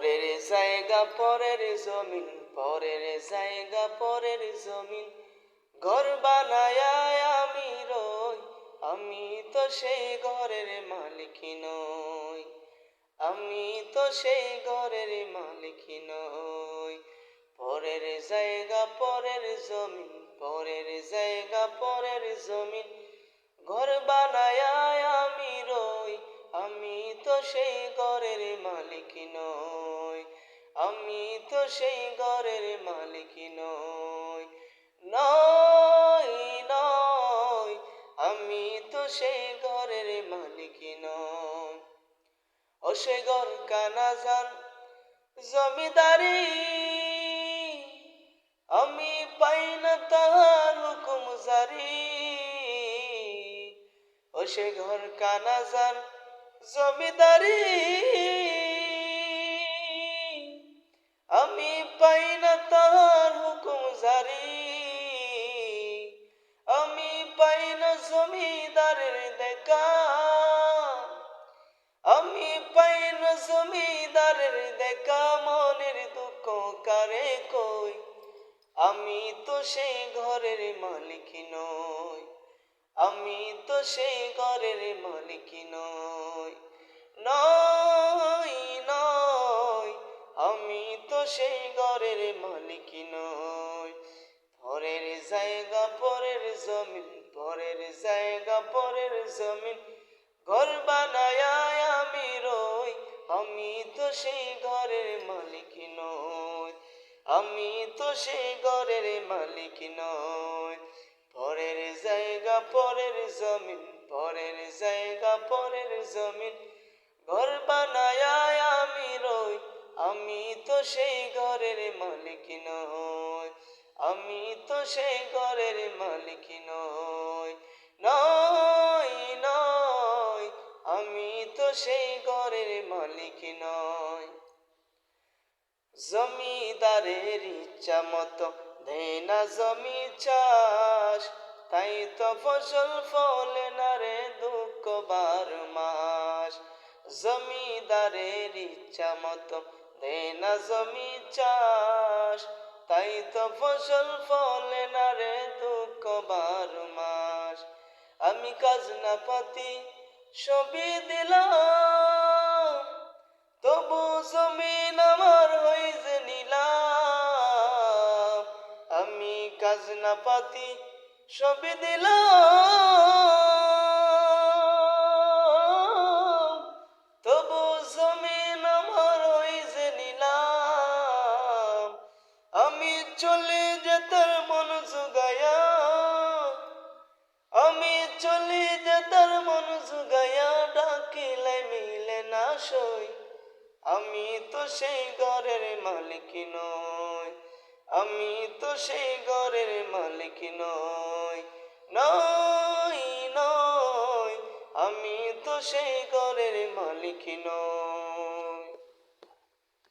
পরের জায়গা, পরের জমিন, পরের জায়গা, পরের জমিন। ঘর বানায় আমি রই, আমি তো সেই ঘরের মালিক নই। আমি তো সেই ঘরের মালিক নই। পরের জায়গা, পরের জমিন, পরের জায়গা, পরের জমিন। ঘর বানায় আমি রই, আমি তো সেই ঘরের মালিক আমি তো সেই ঘরের মালিক নই নই নই। আমি তো সেই ঘরের মালিক নই। ও সে ঘর কানা যান জমিদারি। আমি পাই না তাহার হুকুম জারি। ও সে ঘর কানা যান জমিদারি। জমিদারের দেখা মনের দুঃখ কারে কই? আমি তো সেই ঘরের মালিক নই। আমি তো সেই ঘরের মালিক নই। নই নই, আমি তো সেই ঘরের মালিক নই। পরের জায়গা, পরের জমিন, পরের জায়গা, পরের জমিন। ঘর বানায় আমি রই আমি তো সেই ঘরের মালিক নই, আমি তো সেই ঘরের মালিক নই। পরের জায়গা, পরের জমিন, পরের জায়গা, পরের জমিন। ঘর বানায় আমি রই, আমি তো সেই ঘরের মালিক নই, আমি তো সেই ঘরের মালিক নই। আমি তো সেই ঘরের মালিক নই জমিদারের ইচ্ছা মতো না জমি চাষ, তাই তো ফসল ফলে না রে দুঃখ বার মাস। জমিদারের ইচ্ছা মতো না জমি চাষ, তাই তো ফসল ফলে না রে দুঃখ বার মাস। আমি কাজ না পাতি সবই দিলাম তবু জমিন আমার যে নিলাম। আমি কাজ না পাতি সবই দিলাম ডাকিলে মিলে না সই। আমি তো সেই ঘরের মালিক নই। আমি তো সেই ঘরের মালিক নই। নই নই। আমি তো সেই ঘরের মালিক নই।